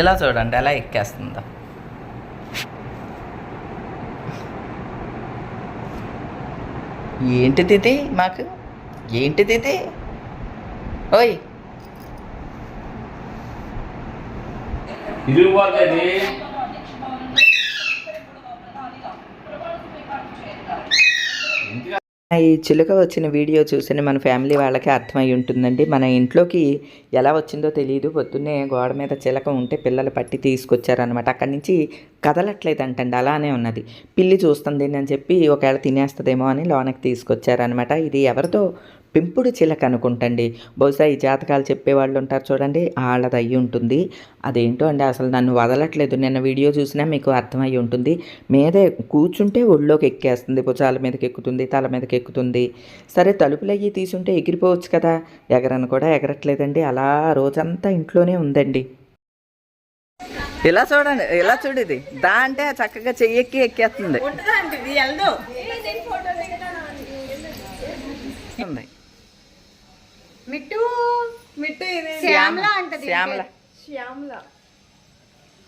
ఇలా చూడండి? ఎలా ఎక్కేస్తుందో. ఏంటిది ఇది మాకు? ఏంటిది ఇది ఓయ్! ఇది ఈ చిలుక వచ్చిన వీడియో చూసిన మన ఫ్యామిలీ వాళ్ళకి అర్థమై ఉంటుందండి. మన ఇంట్లోకి ఎలా వచ్చిందో తెలియదు పొద్దున్నే గోడ మీద చిలక ఉంటే పిల్లలు పట్టి తీసుకొచ్చారనమాట అక్కడి నుంచి కదలట్లేదంటండి. అలానే ఉన్నది. పిల్లి చూస్తుంది అని చెప్పి ఒకవేళ తినేస్తుందేమో అని లోనకి తీసుకొచ్చారనమాట ఇది ఎవరితో పెంపుడు చిలక అనుకుంటండి. బహుశా ఈ జాతకాలు చెప్పేవాళ్ళు ఉంటారు చూడండి వాళ్ళది అయ్యి ఉంటుంది. అదేంటో అండి అసలు నన్ను వదలట్లేదు. నిన్న వీడియో చూసినా మీకు అర్థమై ఉంటుంది. మీదే కూర్చుంటే ఒళ్ళోకి ఎక్కేస్తుంది భుజాల మీదకి ఎక్కుతుంది తల మీదకి ఎక్కుతుంది. సరే తలుపులు అయ్యి తీసుంటే ఎగిరిపోవచ్చు కదా. ఎగరను కూడా ఎగరట్లేదండి. అలా రోజంతా ఇంట్లోనే ఉందండి. ఇలా చూడండి ఇలా చూడేది దా అంటే చక్కగా చెయ్యెక్కి ఎక్కేస్తుంది. ఉంది. శ్యామల అంటది శ్యామల. శ్యామల.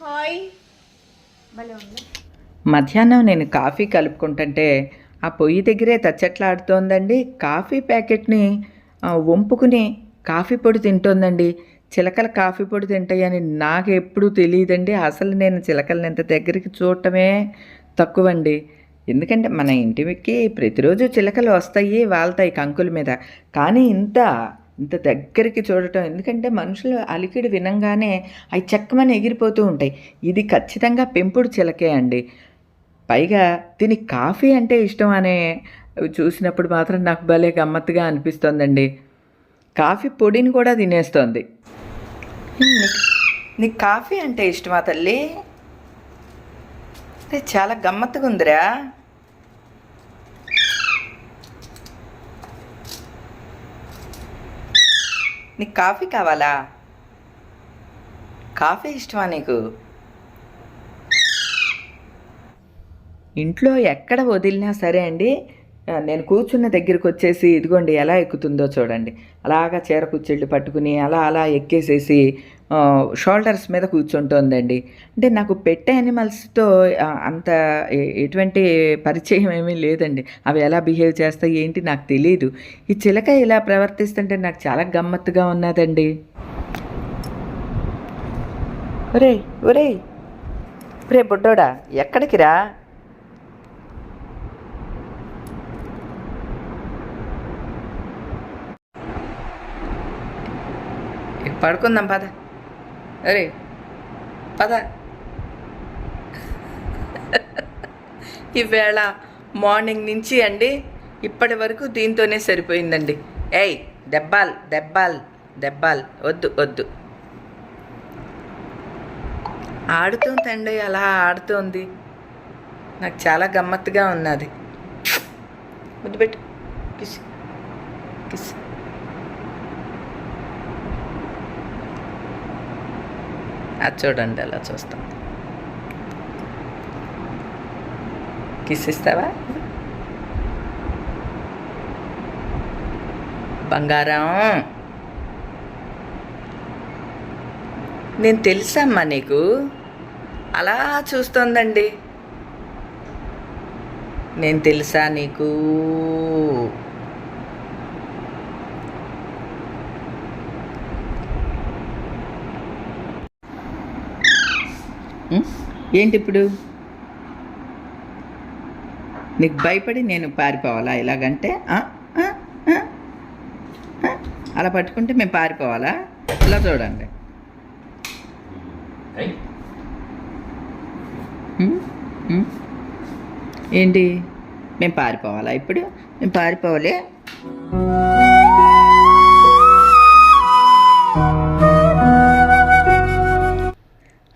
హాయ్. మధ్యాహ్నం నేను కాఫీ కలుపుకుంటుంటే ఆ పొయ్యి దగ్గరే తచ్చట్లాడుతోందండి. కాఫీ ప్యాకెట్ని వంపుకుని కాఫీ పొడి తింటోందండి. చిలకల కాఫీ పొడి తింటాయని నాకు ఎప్పుడూ తెలియదండి. అసలు నేను చిలకలను ఇంత దగ్గరికి చూడటమే తక్కువండి. ఎందుకంటే మన ఇంటికి ప్రతిరోజు చిలకలు వస్తాయి వాళ్తాయి కంకుల మీద. కానీ ఇంత ఇంత దగ్గరికి చూడటం. ఎందుకంటే మనుషులు అలికిడి వినంగానే అవి చెక్కమని ఎగిరిపోతూ ఉంటాయి. ఇది ఖచ్చితంగా పెంపుడు చిలకే అండి. పైగా దీనికి కాఫీ అంటే ఇష్టం అనే చూసినప్పుడు మాత్రం నాకు భలే గమ్మత్తుగా అనిపిస్తోందండి. కాఫీ పొడిని కూడా తినేస్తోంది. నీకు- కాఫీ అంటే ఇష్టమా తల్లి? చాలా గమ్మత్తుగా ఉందిరా నీకు కాఫీ కావాలా? కాఫీ ఇష్టమా నీకు? ఇంట్లో ఎక్కడ వదిలినా సరే అండి నేను కూర్చున్న దగ్గరికి వచ్చేసి ఇదిగోండి ఎలా ఎక్కుతుందో చూడండి. అలాగా చీర కుచ్చిళ్ళు పట్టుకుని అలా అలా ఎక్కేసేసి షోల్డర్స్ మీద కూర్చుంటోందండి. అంటే నాకు పెట్టే యానిమల్స్తో అంత ఎటువంటి పరిచయం ఏమీ లేదండి. అవి ఎలా బిహేవ్ చేస్తాయి ఏంటి నాకు తెలియదు ఈ చిలక ఇలా ప్రవర్తిస్తుంటే నాకు చాలా గమ్మత్తుగా ఉన్నదండి. ఒరే ఒరే రే బుడ్డోడా ఎక్కడికి రా పడుకుందాం పద. అరే పద. ఈవేళ మార్నింగ్ నుంచి అండి ఇప్పటి వరకు దీంతోనే సరిపోయిందండి. ఏయ్ దెబ్బాల్ దెబ్బాల్ దెబ్బాల్ వద్దు వద్దు. ఆడుతుందండి అలా ఆడుతోంది. నాకు చాలా గమ్మత్తుగా ఉన్నది. ముద్దు పెట్టు. Kiss kiss. అది చూడండి అలా చూస్తాం. కిస్ ఇస్తావా? బంగారం. నేను తెలుసమ్మా నీకు. అలా చూస్తోందండి. నేను తెలుసా నీకు? ఏంటి ఇప్పుడు నీకు భయపడి నేను పారిపోవాలా ఇలాగంటే? అలా పట్టుకుంటే మేము పారిపోవాలా? ఇలా చూడండి? ఏంటి? మేము పారిపోవాలా ఇప్పుడు? మేము పారిపోవాలి.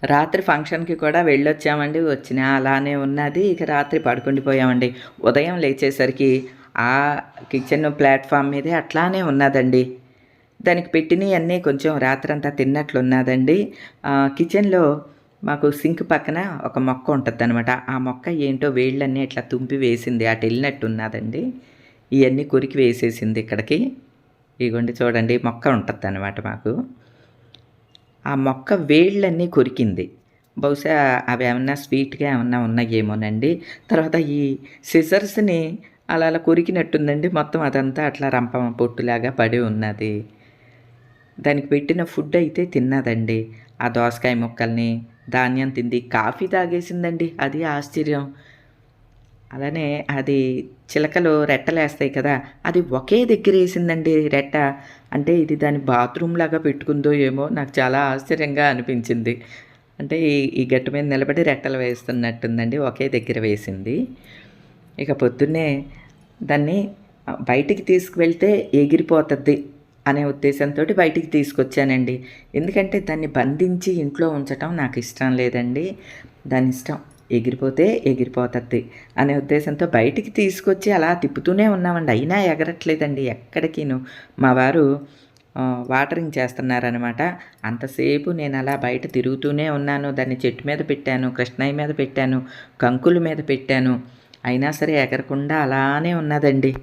రాత్రి ఫంక్షన్కి కూడా వెళ్ళొచ్చామండి వచ్చిన అలానే ఉన్నది. ఇక రాత్రి పడుకుండిపోయామండి. ఉదయం లేచేసరికి ఆ కిచెన్ ప్లాట్ఫామ్ మీదే అట్లానే ఉన్నదండి. దానికి పెట్టినవి అన్నీ కొంచెం రాత్రంతా తిన్నట్లున్నదండి. కిచెన్లో మాకు సింక్ పక్కన ఒక మొక్క ఉంటుంది అనమాట ఆ మొక్క ఏంటో వేళ్ళన్నీ ఇట్లా తుంపి వేసింది. అటు వెళ్ళినట్టు ఉన్నదండి. ఇవన్నీ కొరికి వేసేసింది ఇక్కడికి. ఇగోండి చూడండి మొక్క ఉంటుంది అనమాట మాకు. ఆ మొక్క వేళ్ళన్నీ కొరికింది. బహుశా అవి ఏమన్నా స్వీట్గా ఏమన్నా ఉన్నాయేమోనండి. తర్వాత ఈ సిజర్స్ని అలా అలా కొరికినట్టుందండి. మొత్తం అదంతా అట్లా రంపమ పొట్టులాగా పడి ఉన్నది. దానికి పెట్టిన ఫుడ్ అయితే తిన్నదండి. ఆ దోసకాయ ముక్కల్ని ధాన్యం తింది. కాఫీ తాగేసిందండి. అది ఆశ్చర్యం. అలానే అది చిలకలు రెట్టలేస్తాయి కదా అది ఒకే దగ్గర వేసిందండి రెట్ట. అంటే ఇది దాని బాత్రూమ్ లాగా పెట్టుకుందో ఏమో నాకు చాలా ఆశ్చర్యంగా అనిపించింది. అంటే ఈ ఈ గట్టు మీద నిలబడి రెట్టలు వేస్తున్నట్టుందండి ఒకే దగ్గర వేసింది. ఇక పొద్దున్నే దాన్ని బయటికి తీసుకువెళ్తే ఎగిరిపోతుంది అనే ఉద్దేశంతో బయటికి తీసుకొచ్చానండి. ఎందుకంటే దాన్ని బంధించి ఇంట్లో ఉంచటం నాకు ఇష్టం లేదండి. దాని ఇష్టం ఎగిరిపోతే ఎగిరిపోతుంది అనే ఉద్దేశంతో బయటికి తీసుకొచ్చి అలా తిప్పుతూనే ఉన్నామండి. అయినా ఎగరట్లేదండి. ఎక్కడికిను? మా వారు వాటరింగ్ చేస్తున్నారనమాట అంతసేపు నేను అలా బయట తిరుగుతూనే ఉన్నాను. దాన్ని చెట్టు మీద పెట్టాను కృష్ణయ్య మీద పెట్టాను కంకుల మీద పెట్టాను. అయినా సరే ఎగరకుండా అలానే ఉన్నదండి.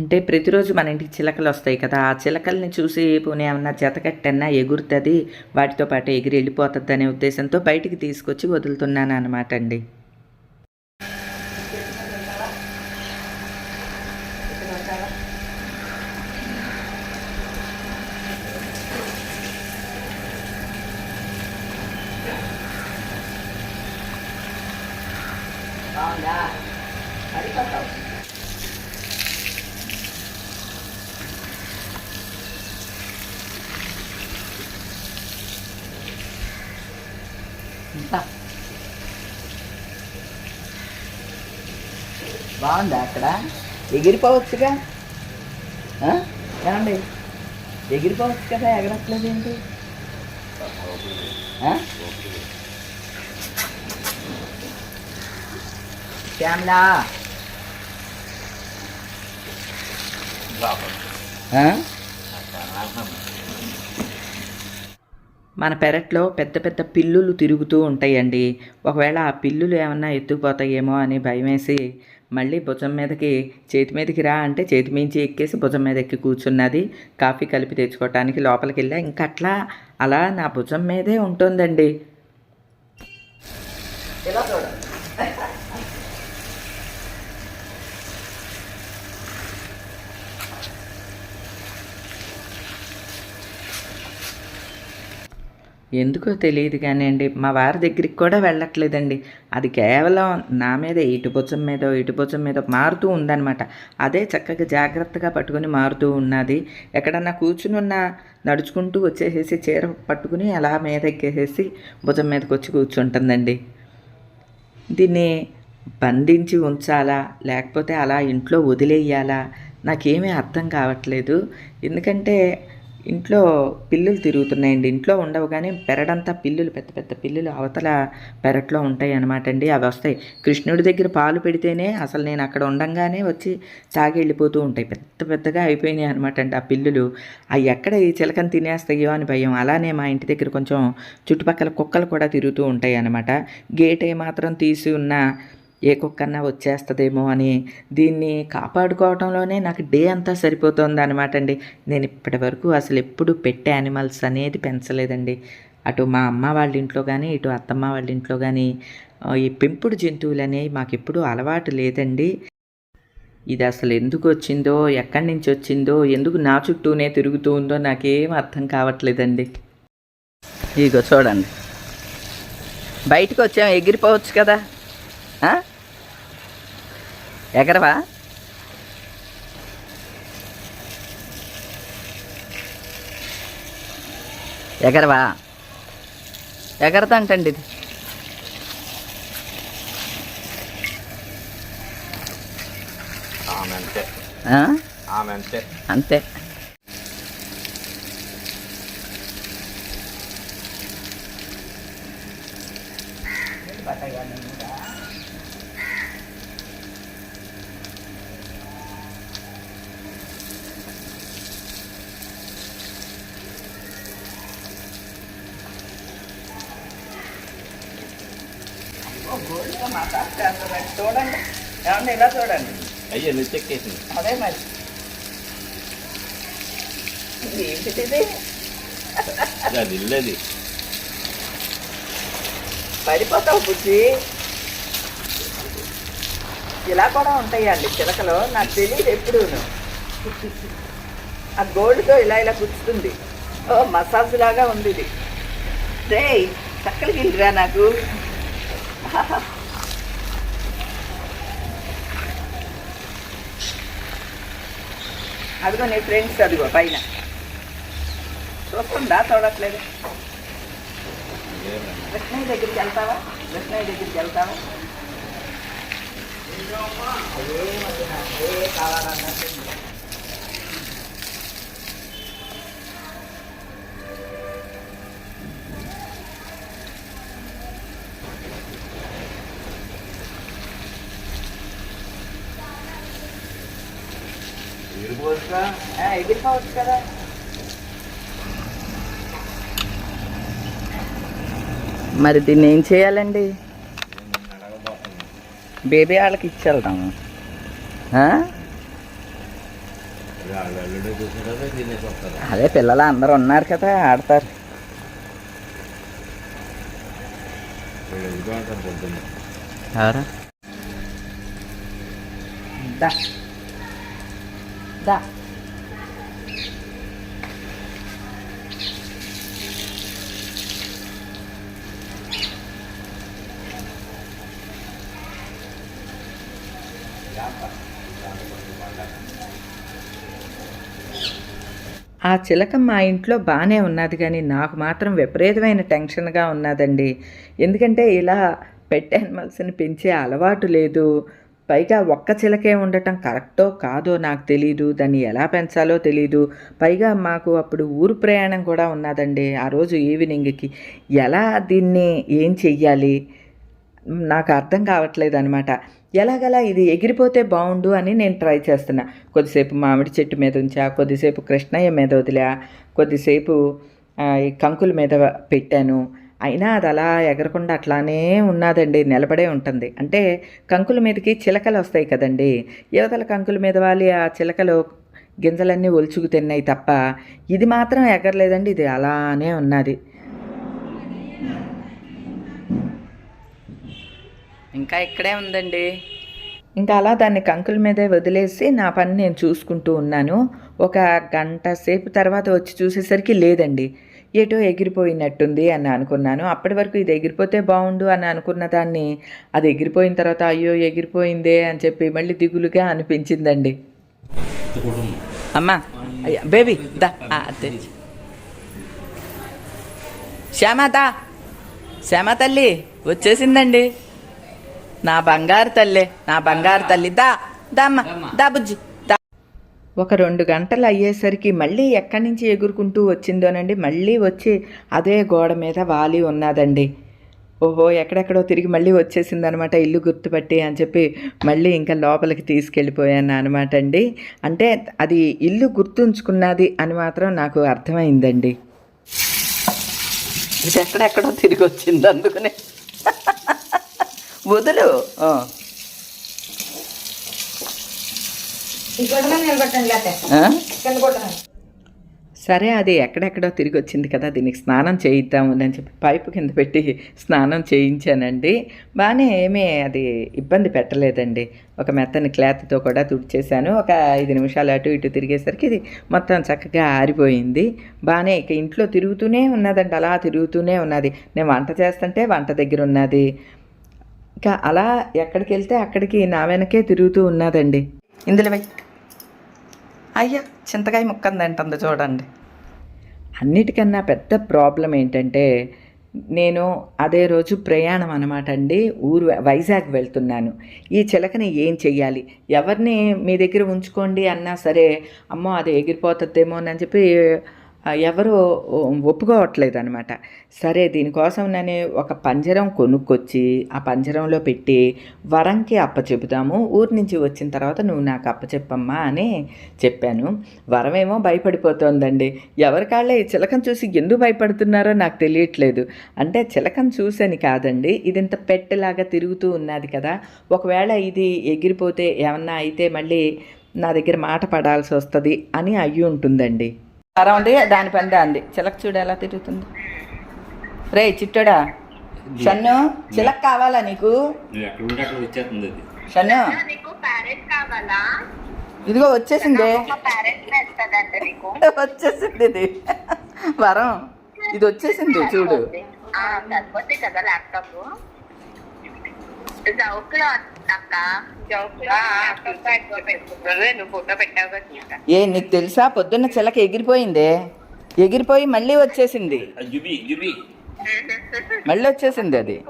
అంటే ప్రతిరోజు మన ఇంటికి చిలకలు వస్తాయి కదా ఆ చిలకల్ని చూసి పోనీ ఏమన్నా జతకట్టన్నా ఎగురుతుంది వాటితో పాటు ఎగిరి వెళ్ళిపోతుంది అనే ఉద్దేశంతో బయటికి తీసుకొచ్చి వదులుతున్నాను అనమాట అండి. బాగుందా అక్కడ? ఎగిరిపోవచ్చుగా? ఆ? ఏమండి? ఎగిరిపోవచ్చు కదా ఎగరట్లేదు ఏంటి? ఆ? శ్యామలా? మన పెరట్లో పెద్ద పెద్ద పిల్లులు తిరుగుతూ ఉంటాయండి. ఒకవేళ ఆ పిల్లులు ఏమన్నా ఎత్తుకుపోతాయేమో అని భయమేసి మళ్ళీ భుజం మీదకి చేతి మీదకి రా అంటే చేతి మించి ఎక్కేసి భుజం మీద ఎక్కి కూర్చున్నది. కాఫీ కలిపి తెచ్చుకోవటానికి లోపలికి వెళ్ళా ఇంకా అట్లా అలా నా భుజం మీదే ఉంటుందండి. ఇలా చూడండి. ఎందుకో తెలియదు కానీ అండి మా వారి దగ్గరికి కూడా వెళ్ళట్లేదండి. అది కేవలం నా మీద ఇటు భుజం మీద ఇటు భుజం మీద మారుతూ ఉందన్నమాట. అదే చక్కగా జాగ్రత్తగా పట్టుకుని మారుతూ ఉన్నది. ఎక్కడన్నా కూర్చుని ఉన్న నడుచుకుంటూ వచ్చేసేసి చీర పట్టుకుని అలా మీద ఎక్కేసేసి భుజం మీదకి వచ్చి కూర్చుంటుందండి. దీన్ని బంధించి ఉంచాలా లేకపోతే అలా ఇంట్లో వదిలేయాలా నాకేమీ అర్థం కావట్లేదు. ఎందుకంటే ఇంట్లో పిల్లులు తిరుగుతున్నాయండి. ఇంట్లో ఉండవు కానీ పెరడంతా పిల్లులు పెద్ద పెద్ద పిల్లులు అవతల పెరట్లో ఉంటాయి అనమాట అండి. అవి వస్తాయి. కృష్ణుడి దగ్గర పాలు పెడితేనే అసలు నేను అక్కడ ఉండంగానే వచ్చి తాగి వెళ్ళిపోతూ ఉంటాయి. పెద్ద పెద్దగా అయిపోయినాయి అనమాట అండి ఆ పిల్లులు. అవి ఎక్కడ ఈ చిలకని తినేస్తాయో అని భయం. అలానే మా ఇంటి దగ్గర కొంచెం చుట్టుపక్కల కుక్కలు కూడా తిరుగుతూ ఉంటాయి అనమాట గేట్ ఏమాత్రం తీసి ఉన్న ఏ కుక్కన్నా వచ్చేస్తుందేమో అని దీన్ని కాపాడుకోవడంలోనే నాకు డే అంతా సరిపోతుంది అనమాట అండి. నేను ఇప్పటి వరకు అసలు ఎప్పుడు పెట్టే యానిమల్స్ అనేది పెంచలేదండి. అటు మా అమ్మ వాళ్ళ ఇంట్లో కానీ ఇటు అత్తమ్మ వాళ్ళ ఇంట్లో కానీ ఈ పెంపుడు జంతువులు అనేవి మాకు ఎప్పుడూ అలవాటు లేదండి. ఇది అసలు ఎందుకు వచ్చిందో ఎక్కడి నుంచి వచ్చిందో ఎందుకు నా చుట్టూనే తిరుగుతూ ఉందో నాకేం అర్థం కావట్లేదండి. ఇదిగో చూడండి. బయటకు వచ్చాం ఎగిరిపోవచ్చు కదా. ఆ? ఎగరవా? ఎగరవా? ఎగరదంటండి ఇది. ఆమె అంతే. ఆ? మసాజ్ చూడండి ఏమన్నా ఇలా చూడండి అయ్యో నువ్వు చెక్కేసింది అదే మరి ఏంటిది అది ఇల్లది పడిపోతావు బుజ్జి ఇలా కూడా ఉంటాయండి చిలకలు నాకు తెలియదు ఎప్పుడు ఆ గోల్డ్తో ఇలా ఇలా గుచ్చుతుంది ఓ మసాజ్ లాగా ఉంది ఇది రే చక్కలకి వెళ్ళిరా నాకు అదిగో నీ ఫ్రెండ్స్ అదిగో పైన. చూస్తుందా చూడట్లేదు? కృష్ణయ్య దగ్గరికి వెళ్తావా? కృష్ణయ్య దగ్గరికి వెళ్తావా? ఏ కావాలన్నట్టు ఎగిరిపోవచ్చు కదా. మరి దీన్ని ఏం చేయాలండి? బేబీ వాళ్ళకి వస్తారు అదే పిల్లలు అందరూ ఉన్నారు కదా ఆడతారు. దా. దా ఆ చిలక మా ఇంట్లో బాగానే ఉన్నది కానీ నాకు మాత్రం విపరీతమైన టెన్షన్గా ఉన్నదండి. ఎందుకంటే ఇలా పెట్ యానిమల్స్ని పెంచే అలవాటు లేదు. పైగా ఒక్క చిలకే ఉండటం కరెక్టో కాదో నాకు తెలీదు దాన్ని ఎలా పెంచాలో తెలీదు. పైగా మాకు అప్పుడు ఊరు ప్రయాణం కూడా ఉన్నదండి. ఆ రోజు ఈవినింగ్కి ఎలా దీన్ని ఏం చెయ్యాలి? నాకు అర్థం కావట్లేదు అనమాట ఎలాగలా ఇది ఎగిరిపోతే బాగుండు అని నేను ట్రై చేస్తున్నా. కొద్దిసేపు మామిడి చెట్టు మీద ఉంచా కొద్దిసేపు కృష్ణయ్య మీద వదిలా కొద్దిసేపు కంకుల మీద పెట్టాను. అయినా అది అలా ఎగరకుండా అట్లానే ఉన్నదండి నిలబడే ఉంటుంది. అంటే కంకుల మీదకి చిలకలు వస్తాయి కదండి. యువతల కంకుల మీద వాలి ఆ చిలకలు గింజలన్నీ ఒలుచుకు తిన్నాయి తప్ప ఇది మాత్రం ఎగరలేదండి ఇది అలానే ఉన్నది. ఇంకా ఇక్కడే ఉందండి. ఇంకా అలా దాన్ని కంకుల మీదే వదిలేసి నా పని నేను చూసుకుంటూ ఉన్నాను. ఒక గంట సేపు తర్వాత వచ్చి చూసేసరికి లేదండి. ఏటో ఎగిరిపోయినట్టుంది అని అనుకున్నాను. అప్పటి వరకు ఇది ఎగిరిపోతే బాగుండు అని అనుకున్న దాన్ని అది ఎగిరిపోయిన తర్వాత అయ్యో ఎగిరిపోయిందే అని చెప్పి మళ్ళీ దిగులుగా అనిపించిందండి. అమ్మా అయ్యా బేబీ దా ఆ, శ్యామా శ్యామ తల్లి వచ్చేసిందండి. నా బంగారు తల్లి నా బంగారు తల్లి. దా దామ్మ దా బుజ్జి. ఒక రెండు గంటలు అయ్యేసరికి మళ్ళీ ఎక్కడి నుంచి ఎగురుకుంటూ వచ్చిందోనండి మళ్ళీ వచ్చి అదే గోడ మీద వాలి ఉన్నదండి. ఓహో ఎక్కడెక్కడో తిరిగి మళ్ళీ వచ్చేసిందనమాట ఇల్లు గుర్తుపట్టి అని చెప్పి మళ్ళీ ఇంకా లోపలికి తీసుకెళ్ళిపోయాను అనమాట అండి. అంటే అది ఇల్లు గుర్తుంచుకున్నది అని మాత్రం నాకు అర్థమైందండి. ఇది ఎక్కడెక్కడో తిరిగి వచ్చింది అందుకనే. వదులు ఆ. ఆ? సరే అది ఎక్కడెక్కడో తిరిగి వచ్చింది కదా దీనికి స్నానం చేయిద్దాము అని చెప్పి పైపు కింద పెట్టి స్నానం చేయించానండి. బాగానే ఏమీ అది ఇబ్బంది పెట్టలేదండి. ఒక మెత్తని క్లాత్తో కూడా తుడిచేశాను. ఒక ఐదు నిమిషాలు అటు ఇటు తిరిగేసరికి ఇది మొత్తం చక్కగా ఆరిపోయింది. బాగానే ఇక ఇంట్లో తిరుగుతూనే ఉన్నదండి అలా తిరుగుతూనే ఉన్నది. నేను వంట చేస్తుంటే వంట దగ్గర ఉన్నది. ఇంకా అలా ఎక్కడికి వెళ్తే అక్కడికి నా వెనకే తిరుగుతూ ఉన్నదండి. ఇందులో అయ్యా చింతకాయ ముక్కందంటుంది చూడండి. అన్నిటికన్నా పెద్ద ప్రాబ్లం ఏంటంటే నేను అదే రోజు ప్రయాణం అనమాట అండి ఊరు వైజాగ్ వెళ్తున్నాను. ఈ చిలకని ఏం చెయ్యాలి? ఎవరిని మీ దగ్గర ఉంచుకోండి అన్నా సరే అమ్మో అది ఎగిరిపోతుందేమో అని చెప్పి ఎవరు ఒప్పుకోవట్లేదు అనమాట సరే దీనికోసం నేను ఒక పంజరం కొనుక్కొచ్చి ఆ పంజరంలో పెట్టి వరంకి అప్పచెబుతాము ఊరి నుంచి వచ్చిన తర్వాత నువ్వు నాకు అప్పచెప్పమ్మా అని చెప్పాను. వరమేమో భయపడిపోతోందండి. ఎవరి కాళ్ళే ఈ చిలకం చూసి ఎందుకు భయపడుతున్నారో నాకు తెలియట్లేదు. అంటే చిలకం చూసని కాదండి ఇదింత పెట్టలాగా పెట్టెలాగా తిరుగుతూ ఉన్నది కదా. ఒకవేళ ఇది ఎగిరిపోతే ఏమన్నా అయితే మళ్ళీ నా దగ్గర మాట పడాల్సి వస్తుంది అని అయ్యి ఉంటుందండి వరం ఉంది దాని పని దాంది చిలక చూడు ఎలా తిరుగుతుంది. రే చిట్టోడా? షన్ను చిలక కావాలా నీకు? నువ్వు ఎక్కడ ఉంటే అక్కడ వచ్చేస్తుంది అది. షన్ను. నీకు ప్యారెట్ కావాలా? ఇదిగో వచ్చేసిందే. వచ్చేసింది ఇది. వరం. ఇది వచ్చేసింది చూడు. కదా ల్యాప్టాప్ అక్క ఏ నీకు తెలుసా? పొద్దున్న చిలక ఎగిరిపోయిందే. ఎగిరిపోయి మళ్ళీ వచ్చేసింది. మళ్ళీ వచ్చేసింది అది.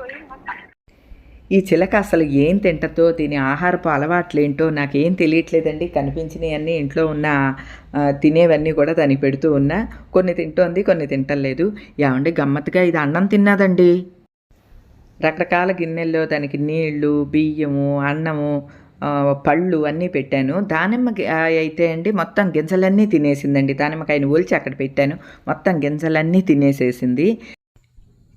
ఈ చిలక అసలు ఏం తింటతో దీని ఆహారపు అలవాట్లేంటో నాకేం తెలియట్లేదండి. కనిపించినవన్నీ ఇంట్లో ఉన్న తినేవన్నీ కూడా దానికి పెడుతూ ఉన్నా. కొన్ని తింటోంది కొన్ని తింటలేదు. ఏమండి గమ్మత్తుగా ఇది అన్నం తిన్నదండి? రకరకాల గిన్నెల్లో దానికి నీళ్ళు బియ్యము అన్నము పళ్ళు అన్నీ పెట్టాను. దానిమ్మ అయితే అండి మొత్తం గింజలన్నీ తినేసిందండి. దానిమ్మకాయని ఒలిచి అక్కడ పెట్టాను. మొత్తం గింజలన్నీ తినేసేసింది.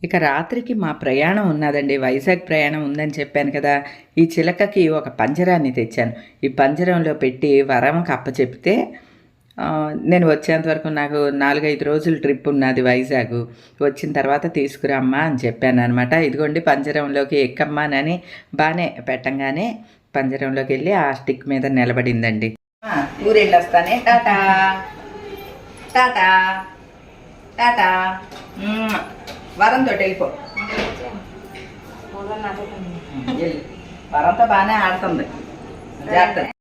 ఇక రాత్రికి మా ప్రయాణం ఉన్నదండి. వైజాగ్ ప్రయాణం ఉందని చెప్పాను కదా. ఈ చిలకకి ఒక పంజరాన్ని తెచ్చాను. ఈ పంజరంలో పెట్టి వరం కప్ప చెప్తే నేను వచ్చేంత వరకు నాకు నాలుగైదు రోజులు ట్రిప్ ఉన్నది వైజాగ్. వచ్చిన తర్వాత తీసుకురమ్మా అని చెప్పాను అనమాట ఇదిగోండి పంజరంలోకి ఎక్కమ్మానని బాగానే పెట్టంగానే పంజరంలోకి వెళ్ళి ఆ స్టిక్ మీద నిలబడిందండి. ఊరెళ్ళి వస్తానే. టాటా. టాటా. టాటా. వరంతో వెళ్ళిపో. వెళ్ళు. వరంతో బాగానే ఆడుతుంది. జాగ్రత్త.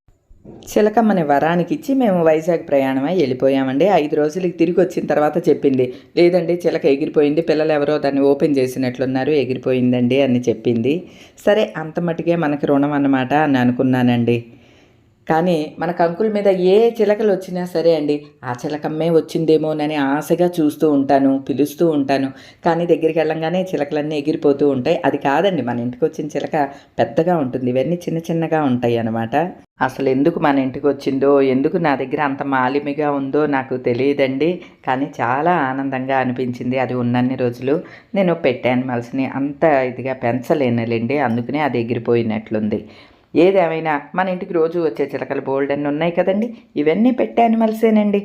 చిలకమ్మని వరానికి ఇచ్చి మేము వైజాగ్ ప్రయాణమై వెళ్ళిపోయామండి. ఐదు రోజులకి తిరిగి వచ్చిన తర్వాత చెప్పింది. లేదండి చిలక ఎగిరిపోయింది. పిల్లలు ఎవరో దాన్ని ఓపెన్ చేసినట్లున్నారు ఎగిరిపోయిందండి అని చెప్పింది. సరే అంత మటుకే మనకి రుణం అన్నమాట అని అనుకున్నానండి. కానీ మన కంకుల మీద ఏ చిలకలు వచ్చినా సరే అండి ఆ చిలకమ్మే వచ్చిందేమోనని ఆశగా చూస్తూ ఉంటాను పిలుస్తూ ఉంటాను. కానీ దగ్గరికి వెళ్ళంగానే చిలకలన్నీ ఎగిరిపోతూ ఉంటాయి. అది కాదండి మన ఇంటికి వచ్చిన చిలక పెద్దగా ఉంటుంది. ఇవన్నీ చిన్న చిన్నగా ఉంటాయి అన్నమాట. అసలు ఎందుకు మన ఇంటికి వచ్చిందో ఎందుకు నా దగ్గర అంత మాలిమిగా ఉందో నాకు తెలియదండి. కానీ చాలా ఆనందంగా అనిపించింది అది ఉన్నన్ని రోజులు. నేను పెట్ యానిమల్స్ని అంత ఇదిగా పెంచలేనులేండి. అందుకనే అది ఎగిరిపోయినట్లుంది. ఏదేమైనా మన ఇంటికి రోజు వచ్చే చిలకలు బోల్డన్ని ఉన్నాయి కదండి. ఇవన్నీ పెట్టే యానిమల్సేనండి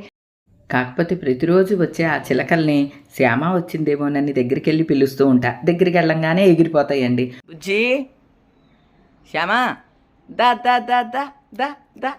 కాకపోతే ప్రతిరోజు వచ్చే ఆ చిలకల్ని శ్యామ వచ్చిందేమోనని దగ్గరికి వెళ్ళి పిలుస్తూ ఉంటా. దగ్గరికి వెళ్ళంగానే ఎగిరిపోతాయండి. బుజ్జి శ్యామ దా దా దా దా దా దా.